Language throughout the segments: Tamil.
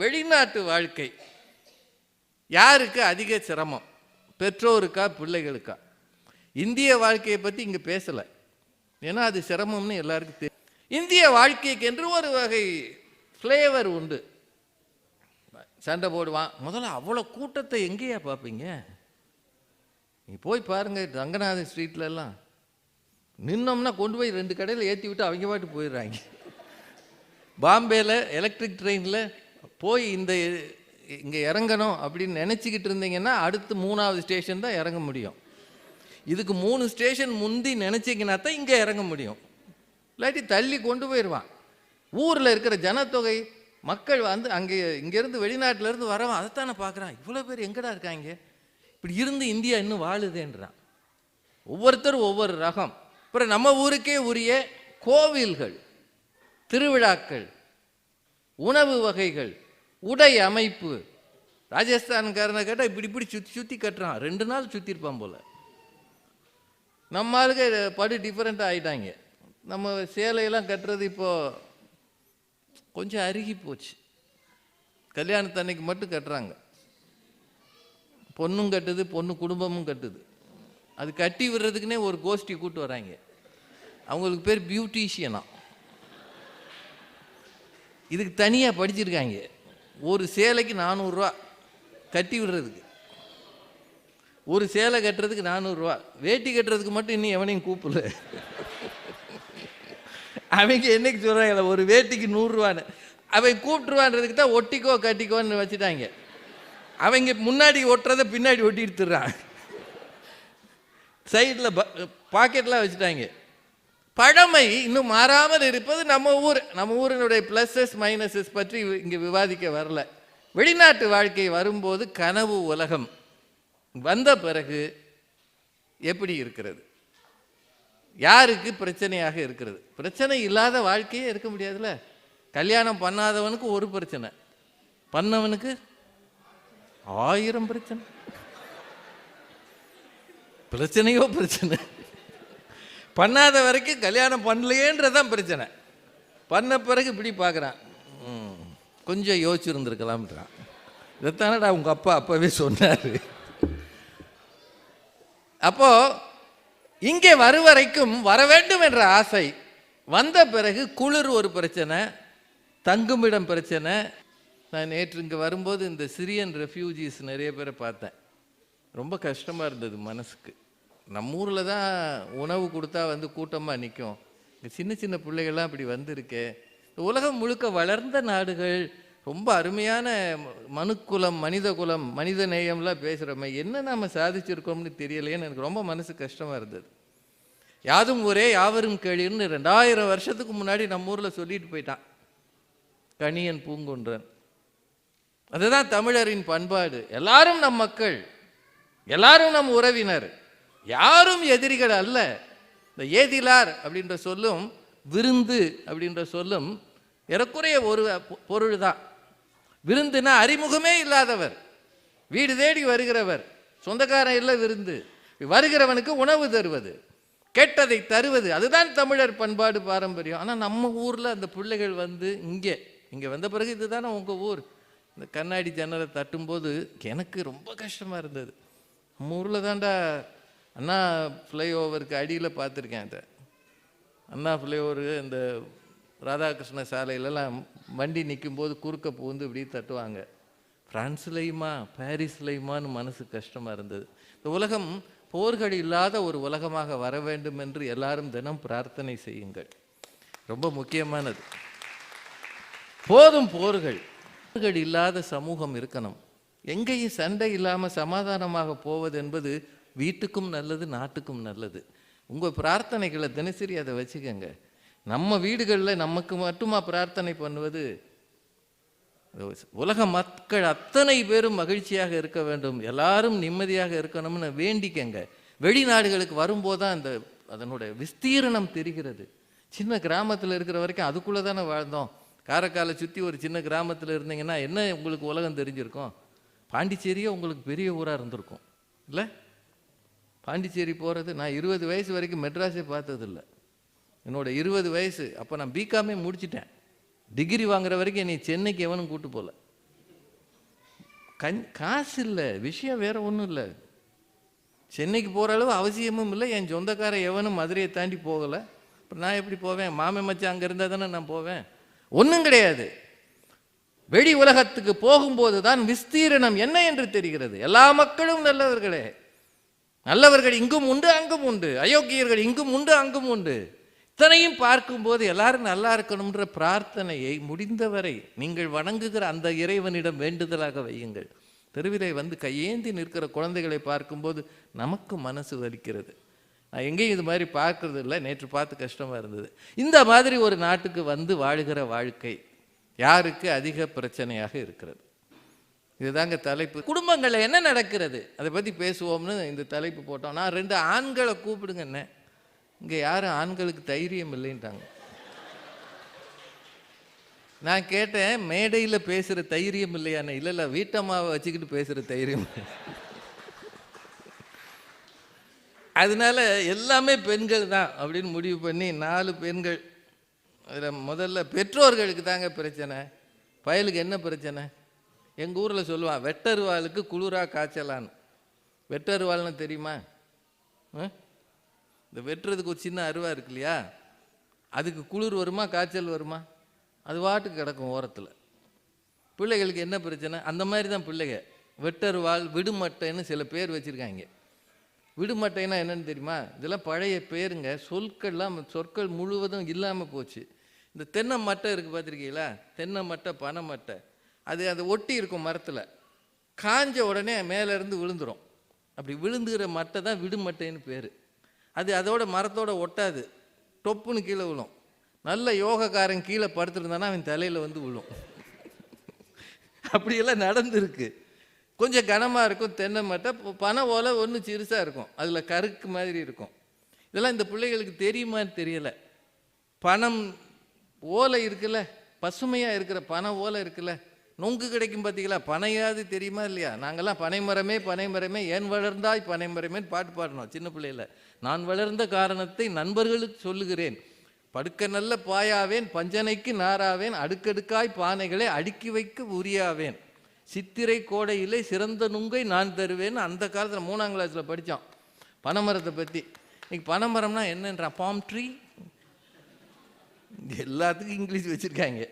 வெளிநாட்டு வாழ்க்கை. யாருக்கு அதிக சிரமம்? பெற்றோருக்கா பிள்ளைகளுக்கா? இந்திய வாழ்க்கையை பற்றி இங்கே பேசலை. ஏன்னா அது சிரமம்னு எல்லாருக்கும் தெரியும் இந்திய வாழ்க்கைக்கு என்று ஒரு வகை ஃப்ளேவர் உண்டு. சண்டை போடுவான். முதல்ல அவ்வளோ கூட்டத்தை எங்கேயா பார்ப்பீங்க? நீ போய் பாருங்கள் ரங்கநாதன் ஸ்ட்ரீட்லலாம். நின்னோம்னா கொண்டு போய் ரெண்டு கடையில் ஏற்றி விட்டு அவங்க பாட்டு போயிடுறாங்க. பாம்பேயில் எலக்ட்ரிக் ட்ரெயினில் போய் இந்த இங்கே இறங்கணும் அப்படின்னு நினச்சிக்கிட்டு இருந்தீங்கன்னா அடுத்து மூணாவது ஸ்டேஷன் தான் இறங்க முடியும். இதுக்கு மூணு ஸ்டேஷன் முந்தி நினச்சிங்கன்னா தான் இங்கே இறங்க முடியும். இல்லாட்டி தள்ளி கொண்டு போயிடுவான் ஊரில் இருக்கிற ஜனத்தொகை மக்கள் வந்து அங்கே இங்கேருந்து வெளிநாட்டிலேருந்து வரவன் அதைத்தானே பார்க்குறான். இவ்வளோ பேர் எங்கடா இருக்காங்க? இப்படி இருந்து இந்தியா இன்னும் வாழுதுன்றான். ஒவ்வொருத்தரும் ஒவ்வொரு ரகம். அப்புறம் நம்ம ஊருக்கே உரிய கோவில்கள் திருவிழாக்கள் உணவு வகைகள் உடை அமைப்பு. ராஜஸ்தான்காரனை கேட்டால் இப்படி இப்படி சுற்றி சுற்றி கட்டுறான். ரெண்டு நாள் சுற்றிருப்பான் போல். நம்ம ஆளுங்க படு டிஃப்ரெண்ட்டாக ஆகிட்டாங்க நம்ம சேலையெல்லாம் கட்டுறது இப்போது கொஞ்சம் அருகி போச்சு. கல்யாணத்தன்னைக்கு மட்டும் கட்டுறாங்க. பொண்ணும் கட்டுது பொண்ணு குடும்பமும் கட்டுது. அது கட்டி விடுறதுக்குன்னே ஒரு கோஷ்டி கூட்டு வராங்க. அவங்களுக்கு பேர் பியூட்டிஷியனாக இதுக்கு தனியாக படிச்சிருக்காங்க. ஒரு சேலைக்கு நானூறுரூவா கட்டி விடுறதுக்கு. ஒரு சேலை கட்டுறதுக்கு நானூறுரூவா வேட்டி கட்டுறதுக்கு மட்டும் இன்னும் எவனையும் கூப்பிடல. அவங்க என்னைக்கு சொல்கிறாங்களே ஒரு வேட்டிக்கு நூறுரூவான்னு. அவன் கூப்பிட்டுருவான்றதுக்கு தான் ஒட்டிக்கோ கட்டிக்கோன்னு வச்சுட்டாங்க. அவங்க முன்னாடி ஒட்டுறதை பின்னாடி ஒட்டி எடுத்துடுறான் சைடில் பாக்கெட்லாம் வச்சுட்டாங்க. பழமை இன்னும் மாறாமல் இருப்பது நம்ம ஊர். நம்ம ஊரினுடைய ப்ளஸஸ் மைனஸஸ் பற்றி இங்கே விவாதிக்க வரல. வெளிநாட்டு வாழ்க்கை வரும்போது கனவு உலகம். வந்த பிறகு எப்படி இருக்கிறது? யாருக்கு பிரச்சனையாக இருக்கிறது? பிரச்சனை இல்லாத வாழ்க்கையே இருக்க முடியாதுல்ல? கல்யாணம் பண்ணாதவனுக்கு ஒரு பிரச்சனை. பண்ணவனுக்கு ஆயிரம் பிரச்சனை. பிரச்சனையோ பிரச்சனை. பண்ணாத வரைக்கும் கல்யாணம் பண்ணலையேன்றதான் பிரச்சனை. பண்ண பிறகு இப்படி பார்க்குறான். கொஞ்சம் யோசிச்சிருந்துருக்கலாம்ன்றான். இதைத்தானடா உங்கள் அப்பா அப்போவே சொன்னார். அப்போ இங்கே வருவரைக்கும் வர வேண்டும் என்ற ஆசை வந்த பிறகு குளிர் ஒரு பிரச்சனை தங்குமிடம் பிரச்சனை. நான் நேற்று இங்கே வரும்போது இந்த சிரியன் ரெஃப்யூஜிஸ் நிறைய பேரை பார்த்தேன். ரொம்ப கஷ்டமாக இருந்தது மனசுக்கு. நம்ம ஊரில் தான் உணவு கொடுத்தா வந்து கூட்டமாக நிற்கும் இந்த சின்ன சின்ன பிள்ளைகள்லாம் இப்படி வந்திருக்கே. இந்த உலகம் முழுக்க வளர்ந்த நாடுகள் ரொம்ப அருமையான மனுக்குலம் மனித குலம் மனித நேயம்லாம் பேசுகிறோமே என்ன நாம் சாதிச்சிருக்கோம்னு தெரியலையேன்னு எனக்கு ரொம்ப மனசு கஷ்டமாக இருந்தது. யாதும் ஒரே யாவரும் கேளிர்னு ரெண்டாயிரம் வருஷத்துக்கு முன்னாடி நம்ம ஊரில் சொல்லிட்டு போயிட்டான். கணியன் பூங்குன்றன். அதுதான் தமிழரின் பண்பாடு. எல்லாரும் நம் மக்கள் எல்லாரும் நம் உறவினர். யாரும் எதிரிகள் அல்ல. இந்த ஏதிலார் அப்படின்ற சொல்லும் விருந்து அப்படின்ற சொல்லும் ஏறக்குறைய ஒரு பொருள் தான் விருந்துனா அறிமுகமே இல்லாதவர். வீடு தேடி வருகிறவர். சொந்தக்காரன் இல்லை விருந்து. வருகிறவனுக்கு உணவு தருவது. கேட்டதை தருவது. அதுதான் தமிழர் பண்பாடு பாரம்பரியம். ஆனால் நம்ம ஊரில் அந்த பிள்ளைகள் வந்து இங்கே. இங்கே வந்த பிறகு இதுதானே உங்கள் ஊர். இந்த கண்ணாடி ஜன்னலை தட்டும்போது எனக்கு ரொம்ப கஷ்டமாக இருந்தது. நம்ம ஊரில் தாண்டா அண்ணா ஃப்ளைஓவருக்கு அடியில் பார்த்துருக்கேன் அதை அண்ணா ஃப்ளைஓவர் இந்த ராதாகிருஷ்ண சாலையிலலாம் வண்டி நிற்கும்போது குறுக்க பூந்து இப்படி தட்டுவாங்க. ஃப்ரான்ஸ்லையுமா பாரிஸ்லையுமான்னு மனசு கஷ்டமாக இருந்தது. இந்த உலகம் போர்கள் இல்லாத ஒரு உலகமாக வர வேண்டும் என்று எல்லாரும் தினம் பிரார்த்தனை செய்யுங்கள். ரொம்ப முக்கியமானது. போதும் போர்கள். போர்கள் இல்லாத சமூகம் இருக்கணும். எங்கேயும் சண்டை இல்லாமல் சமாதானமாக போவது என்பது வீட்டுக்கும் நல்லது நாட்டுக்கும் நல்லது. உங்கள் பிரார்த்தனைகளை தினசரி அதை வச்சுக்கோங்க. நம்ம வீடுகளில் நமக்கு மட்டுமா பிரார்த்தனை பண்ணுவது? உலக மக்கள் அத்தனை பேரும் மகிழ்ச்சியாக இருக்க வேண்டும். எல்லாரும் நிம்மதியாக இருக்கணும்னு வேண்டிக்கங்க. வெளிநாடுகளுக்கு வரும்போது தான் அந்த அதனுடைய விஸ்தீரணம் தெரிகிறது. சின்ன கிராமத்தில் இருக்கிற வரைக்கும் அதுக்குள்ளே தானே வாழ்ந்தோம். காரைக்காலை சுற்றி ஒரு சின்ன கிராமத்தில் இருந்தீங்கன்னா என்ன உங்களுக்கு உலகம் தெரிஞ்சிருக்கும்? பாண்டிச்சேரியே உங்களுக்கு பெரிய ஊராக இருந்திருக்கும். இல்லை? பாண்டிச்சேரி போகிறது நான் இருபது வயசு வரைக்கும் மெட்ராஸே பார்த்ததில்ல. என்னோட இருபது வயசு அப்போ நான் பிகாமே முடிச்சிட்டேன். டிகிரி வாங்குற வரைக்கும் என்னை சென்னைக்கு எவனும் கூட்டு போகல. கண் காசு இல்லை விஷயம் வேறு ஒன்றும் இல்லை. சென்னைக்கு போகிற அளவு அவசியமும் இல்லை என் சொந்தக்கார எவனும் மதுரையை தாண்டி போகலை. அப்புறம் நான் எப்படி போவேன்? மாமே மச்சான் அங்கே இருந்தால் தானே நான் போவேன்? ஒன்றும் கிடையாது. வெளி உலகத்துக்கு போகும்போது தான் விஸ்தீரணம் என்ன என்று தெரிகிறது? எல்லா மக்களும் நல்லவர்களே. நல்லவர்கள் இங்கும் உண்டு அங்கும் உண்டு. அயோக்கியர்கள் இங்கும் உண்டு அங்கும் உண்டு. இத்தனையும் பார்க்கும்போது எல்லாரும் நல்லா இருக்கணும்ன்ற பிரார்த்தனையை முடிந்தவரை நீங்கள் வணங்குகிற அந்த இறைவனிடம் வேண்டுதலாக வையுங்கள். தெருவிலே வந்து கையேந்தி நிற்கிற குழந்தைகளை பார்க்கும்போது நமக்கு மனசு வலிக்கிறது. நான் எங்கேயும் இது மாதிரி பார்க்கறது இல்லை. நேற்று பார்த்து கஷ்டமாக இருந்தது. இந்த மாதிரி ஒரு நாட்டுக்கு வந்து வாழுகிற வாழ்க்கை யாருக்கு அதிக பிரச்சனையாக இருக்கிறது? இதுதாங்க தலைப்பு. குடும்பங்களில் என்ன நடக்கிறது? அதை பற்றி பேசுவோம்னு இந்த தலைப்பு போட்டோம். நான் ரெண்டு ஆண்களை கூப்பிடுங்கண்ணே இங்கே யாரும் ஆண்களுக்கு தைரியம் இல்லைன்ட்டாங்க. நான் கேட்டேன் மேடையில் பேசுகிற தைரியம் இல்லையாண்ணே இல்லை இல்லை வீட்டம்மாவை வச்சுக்கிட்டு பேசுகிற தைரியம். அதனால எல்லாமே பெண்கள் தான் அப்படின்னு முடிவு பண்ணி நாலு பெண்கள். அதில் முதல்ல பெற்றோர்களுக்கு தாங்க பிரச்சனை. பயலுக்கு என்ன பிரச்சனை? எங்கள் ஊரில் சொல்லுவான் வெட்டருவாளுக்கு குளிராக காய்ச்சலான்னு. வெட்டருவாள்னு தெரியுமா? இந்த வெட்டுறதுக்கு ஒரு சின்ன அருவா இருக்கு இல்லையா? அதுக்கு குளிர் வருமா காய்ச்சல் வருமா? அது வாட்டுக்கு கிடக்கும் ஓரத்தில். பிள்ளைகளுக்கு என்ன பிரச்சனை? அந்த மாதிரி தான் பிள்ளைங்க. வெட்டருவாள் விடுமட்டைன்னு சில பேர் வச்சுருக்காங்க. விடுமட்டைன்னா என்னன்னு தெரியுமா? இதெல்லாம் பழைய பேருங்க. சொற்கள்லாம் சொற்கள் முழுவதும் இல்லாமல் போச்சு. இந்த தென்னை மட்டை இருக்குது பார்த்துருக்கீங்களா தென்னை மட்டை பனை மட்டை. அது அது ஒட்டி இருக்கும் மரத்தில். காஞ்ச உடனே மேலேருந்து விழுந்துடும் அப்படி விழுந்துகிற மட்டை தான் விடுமட்டைன்னு பேர். அது அதோட மரத்தோட ஒட்டாது. டொப்புன்னு கீழே விழும். நல்ல யோகக்காரன் கீழே படுத்துருந்தானா அவன் தலையில் வந்து விழும். அப்படியெல்லாம் நடந்திருக்கு. கொஞ்சம் கனமாக இருக்கும் தென்னை மட்டை. ப- பனை ஓலை ஒன்று சிறுசாக இருக்கும். அதில் கருக்கு மாதிரி இருக்கும். இதெல்லாம் இந்த பிள்ளைகளுக்கு தெரியுமான்னு தெரியலை. பணம் ஓலை இருக்குல்ல? பசுமையாக இருக்கிற பண ஓலை இருக்குல்ல? நொங்கு கிடைக்கும் பார்த்தீங்களா பனையாது தெரியுமா இல்லையா? நாங்கள்லாம் பனைமரமே பனைமரமே ஏன் வளர்ந்தாய் பனைமரமேன்னு பாட்டு பாடணும் சின்ன பிள்ளையில். நான் வளர்ந்த காரணத்தை நண்பர்களுக்கு சொல்லுகிறேன். படுக்க நல்ல பாயாவேன் பஞ்சனைக்கு நாராவேன் அடுக்கடுக்காய் பானைகளை அடுக்கி வைக்க உரியாவேன். சித்திரை கோடையிலே சிறந்த நுங்கை நான் தருவேன்னு அந்த காலத்தில் மூணாம் கிளாஸில் படித்தோம் பனைமரத்தை பற்றி இன்னைக்கு பனைமரம்னா என்னன்றா? பாம் ட்ரீ எல்லாத்துக்கும் இங்கிலீஷ் வச்சுருக்காங்க.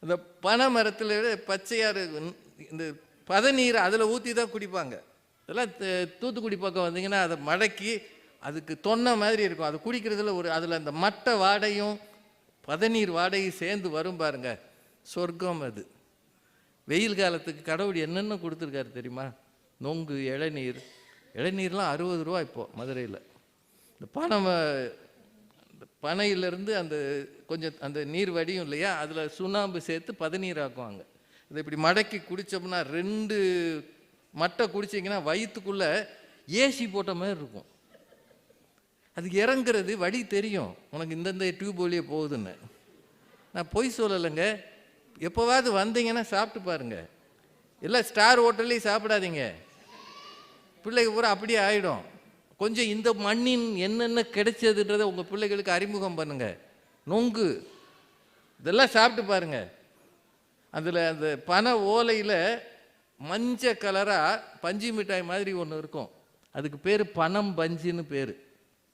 அந்த பனை மரத்தில் பச்சையார் இந்த பதநீர் அதில் ஊற்றி தான் குடிப்பாங்க. இதெல்லாம் த- தூத்துக்குடி பக்கம் வந்தீங்கன்னா அதை மடக்கி அதுக்கு தொன்னை மாதிரி இருக்கும். அது குடிக்கிறதுல ஒரு அதில் அந்த மட்டை வாடையும் பதநீர் வாடையும் சேர்ந்து வரும் பாருங்க. சொர்க்கம் அது. வெயில் காலத்துக்கு கடவுள் என்னென்ன கொடுத்துருக்காரு தெரியுமா? நொங்கு இளநீர். இளநீர்லாம் அறுபது ரூபா இப்போது மதுரையில். இந்த பனை ம- பனையிலேருந்து அந்த கொஞ்சம் அந்த நீர் வடியும் இல்லையா? அதில் சுண்ணாம்பு சேர்த்து பதநீர் ஆக்குவாங்க. இதை இப்படி மடக்கி குடித்தோம்னா ரெண்டு மட்டை குடிச்சிங்கன்னா வயிற்றுக்குள்ளே ஏசி போட்ட மாதிரி இருக்கும். அது இறங்குறது வழி தெரியும். உனக்கு இந்தந்த டியூப் வழியே போகுதுன்னு. நான் பொய் சொல்லலைங்க. எப்போவாவது வந்தீங்கன்னா சாப்பிட்டு பாருங்கள் இல்லை ஸ்டார் ஹோட்டல்லையும் சாப்பிடாதீங்க. பிள்ளைக்கு பூரா அப்படியே ஆகிடும் கொஞ்சம் இந்த மண்ணின் என்னென்ன கிடைச்சதுன்றதை உங்கள் பிள்ளைகளுக்கு அறிமுகம் பண்ணுங்க. நொங்கு. இதெல்லாம் சாப்பிட்டு பாருங்க. அதில் அந்த பனை ஓலையில் மஞ்ச கலராக பஞ்சு மிட்டாய் மாதிரி ஒன்று இருக்கும். அதுக்கு பேர் பனம் பஞ்சுன்னு பேர்.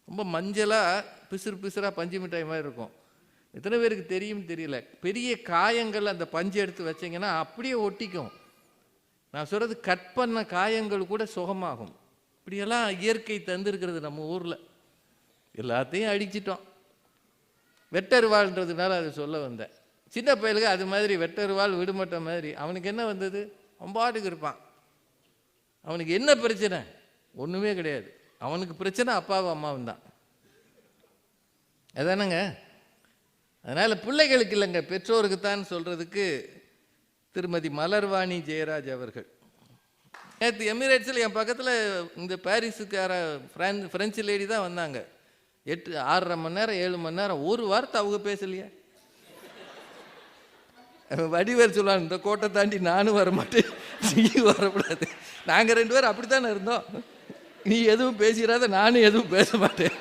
ரொம்ப மஞ்சளாக பிசுறு பிசுறாக பஞ்சு மிட்டாய் மாதிரி இருக்கும். எத்தனை பேருக்கு தெரியும் தெரியல. பெரிய காயங்கள் அந்த பஞ்சு எடுத்து வச்சீங்கன்னா அப்படியே ஒட்டிக்கும். நான் சொல்கிறது கட் பண்ண காயங்கள் கூட சுகமாகும். இப்படியெல்லாம் இயற்கை தந்திருக்கிறது நம்ம ஊரில். எல்லாத்தையும் அடிச்சிட்டோம். வெட்டருவாள்ன்றதுனால அதை சொல்ல வந்தேன். சின்ன பயலுக்கு அது மாதிரி வெட்டருவாள் விடுமட்ட மாதிரி. அவனுக்கு என்ன வந்தது? அம்பாட்டுக்கு இருப்பான். அவனுக்கு என்ன பிரச்சனை? ஒன்றுமே கிடையாது. அவனுக்கு பிரச்சனை அப்பாவும் அம்மாவும் தான். அதானங்க? அதனால் பிள்ளைகளுக்கு இல்லைங்க பெற்றோருக்கு தான் சொல்கிறதுக்கு திருமதி மலர்வாணி ஜெயராஜ் அவர்கள். நேற்று எமிரேட்ஸில் என் பக்கத்தில் இந்த பாரிஸுக்கார ஃப்ரான் ஃப்ரெஞ்சு லேடி தான் வந்தாங்க. எட்டு ஆறரை மணி நேரம் ஏழு மணி நேரம் ஒரு வார்த்தை அவங்க பேசலையே. வடிவேல் சொல்லுவாங்க இந்த கோட்டை தாண்டி நானும் வர மாட்டேன் நீ வரக்கூடாது. நாங்கள் ரெண்டு பேரும் அப்படி தானே இருந்தோம். நீ எதுவும் பேசிடாத நானும் எதுவும் பேச மாட்டேன்.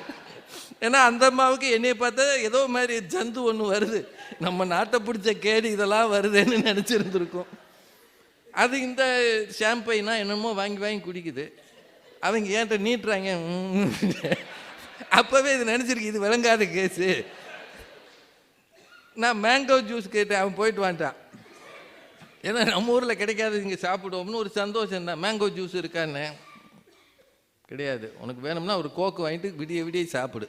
ஏன்னா அந்த அம்மாவுக்கு என்னைய பார்த்தா ஏதோ மாதிரி ஜந்து ஒன்று வருது. நம்ம நாட்டை பிடிச்ச கேடு இதெல்லாம் வருதுன்னு நினச்சிருந்துருக்கோம். அது இந்த ஷாம்பைனா என்னமோ வாங்கி வாங்கி குடிக்குது. அவங்க ஏன்ட்ட நீட்டுறாங்க? அப்போவே இது நினச்சிருக்கு இது விளங்காத கேஸு. நான் மேங்கோ ஜூஸ் கேட்டேன் அவன் போயிட்டு வந்துட்டான் ஏன்னா நம்ம ஊரில் கிடைக்காது இங்கே சாப்பிடுவோம்னு ஒரு சந்தோஷம் தான். மேங்கோ ஜூஸ் இருக்கான்னு. கிடையாது. உனக்கு வேணும்னா ஒரு கோக்கு வாங்கிட்டு விடிய விடிய சாப்பிடு.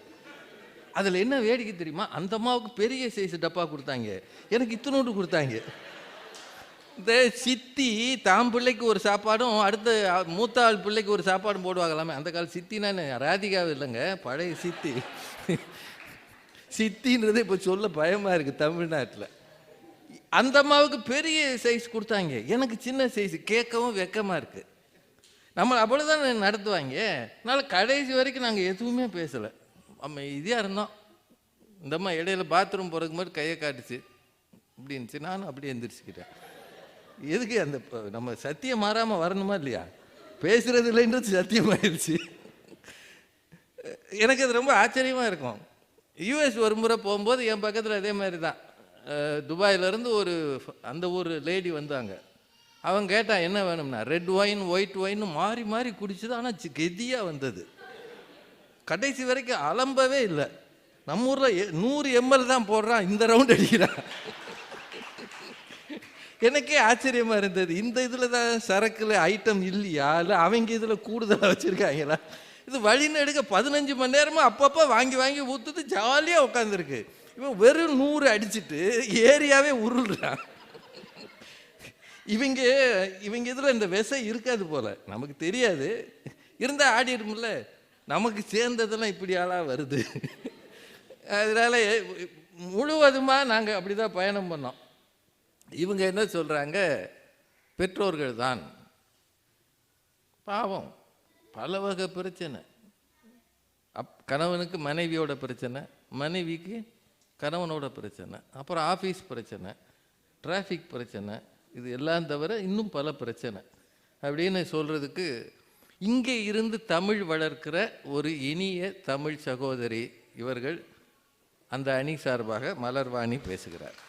அதில் என்ன வேடிக்கை தெரியுமா? அந்த அம்மாவுக்கு பெரிய சைஸ் டப்பா கொடுத்தாங்க. எனக்கு இத்தனோடு கொடுத்தாங்க. இந்த சித்தி தாம் பிள்ளைக்கு ஒரு சாப்பாடும் அடுத்த மூத்த ஆள் பிள்ளைக்கு ஒரு சாப்பாடும் போடுவாங்களாமே. அந்த கால சித்தினா ராதிகாவும் இல்லைங்க. பழைய சித்தி. சித்தின்றது இப்போ சொல்ல பயமாக இருக்குது தமிழ்நாட்டில். அந்த அம்மாவுக்கு பெரிய சைஸ் கொடுத்தாங்க. எனக்கு சின்ன சைஸ் கேட்கவும் வெக்கமாக இருக்குது நம்ம அவ்வளோதான் நடத்துவாங்க. அதனால் கடைசி வரைக்கும் நாங்கள் எதுவுமே பேசலை. நம்ம இதாக இருந்தோம் இந்தம்மா இடையில பாத்ரூம் போகிறதுக்கு மாதிரி கையை காட்டுச்சு. இப்படின்னுச்சு நானும் அப்படியே எந்திரிச்சுக்கிட்டேன். எதுக்கு அந்த நம்ம சத்தியம் மாறாமல் வரணுமா இல்லையா? பேசுறது இல்லைன்றது சத்தியமாயிருச்சு எனக்கு அது ரொம்ப ஆச்சரியமாக இருக்கும். யூஎஸ் ஒரு முறை போகும்போது என் பக்கத்தில் அதே மாதிரி தான். துபாயிலேருந்து ஒரு அந்த ஊர் லேடி வந்தாங்க. அவன் கேட்டான் என்ன வேணும்னா? ரெட் ஒயின் ஒயிட் ஒயின் மாறி மாறி குடிச்சது. ஆனால் கெதியாக வந்தது. கடைசி வரைக்கும் அலம்பவே இல்லை. நம்ம ஊரில் நூறு எம்எல் தான் போடுறான். இந்த ரவுண்ட் அடிக்கிறான். எனக்கே ஆச்சரியமாக இருந்தது. இந்த இதில் தான் சரக்கில் ஐட்டம் இல்லையா? இல்லை அவங்க இதில் கூடுதலாக வச்சுருக்காங்களா? இது வழின்னு எடுக்க பதினஞ்சு மணி நேரமாக அப்பப்போ வாங்கி வாங்கி ஊற்றுது ஜாலியாக உட்காந்துருக்கு இவன் வெறும் நூறு அடிச்சிட்டு ஏரியாவே உருள்றான். இவங்க இவங்க இதில் இந்த விசை இருக்காது போல. நமக்கு தெரியாது. இருந்தால் ஆடிடும்ல. நமக்கு சேர்ந்ததெல்லாம் இப்படியாலாம் வருது. அதனால முழுவதுமாக நாங்கள் அப்படி தான் பயணம் பண்ணோம். இவங்க என்ன சொல்கிறாங்க பெற்றோர்கள் தான் பாவம். பல வகை பிரச்சனை. அப் கணவனுக்கு மனைவியோட பிரச்சனை மனைவிக்கு கணவனோட பிரச்சனை அப்புறம் ஆஃபீஸ் பிரச்சனை டிராஃபிக் பிரச்சனை இது எல்லாம் தவிர இன்னும் பல பிரச்சனை. அப்படின்னு சொல்கிறதுக்கு இங்கே இருந்து தமிழ் வளர்க்கிற ஒரு இனிய தமிழ் சகோதரி இவர்கள் அந்த அணி சார்பாக மலர்வாணி பேசுகிறார்.